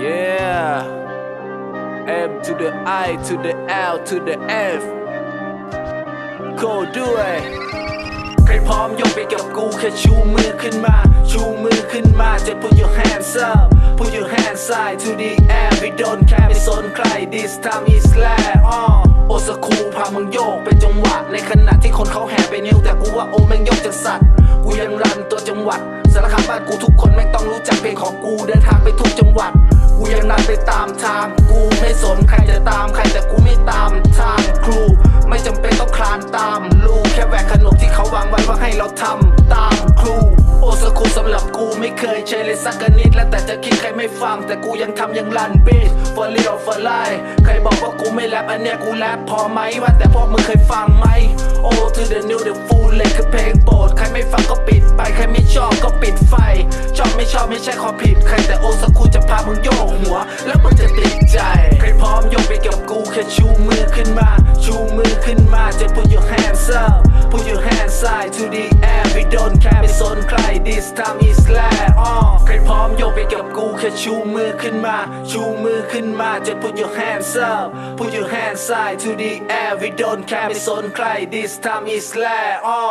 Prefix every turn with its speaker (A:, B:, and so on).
A: Yeah M to the I to the L to the F โคด้วยใครพร้อมยกไปกับกูแค่ชูมือขึ้นมา ชูมือขึ้นมาจะ put your hands up put your hands side to the air we don't care ไม่สนใคร this time is last อ้อโอสคูพามึงโยกเป็นจังหวะ ในขณะที่คนเขาแห่ไปนิ้วแต่กูว่าโอแม่งยกจังสัตว์ กูยังรันตัวจังหวัดสารคามบ้านกูทุก ไม่สนใครจะตามใครแต่กูไม่ตามทางครู ไม่จำเป็นต้องคลานตามลูกแค่แหวกขนมที่เขาวางไว้ว่าให้เราทำตามครู โอสคูสำหรับกูไม่เคยใช้เลยสักนิด แล้วแต่จะคิดใครไม่ฟัง แต่กูยังทำยังรันบีท for real for life ใครบอกว่ากูไม่แรปอันเนี้ยกูแรปพอไหมว่าแต่พวกมึงเคยฟังไหม โอ้ to the new the ไม่ใช่ความผิดใครแต่โอสคูจะพามึงโยกหัว แล้วมึงจะติดใจ ใครพร้อมยกไปกับกูแค่ชูมือขึ้นมา ชูมือขึ้นมาจะ put your hands up put your hands side to the air we don't care ไม่สนใคร this time is last อ้อใครพร้อมยกไปกับกูแค่ชูมือขึ้นมา ชูมือขึ้นมาจะ put your hands up put your hands side to the air we don't care ไม่สนใคร this time is last อ้อ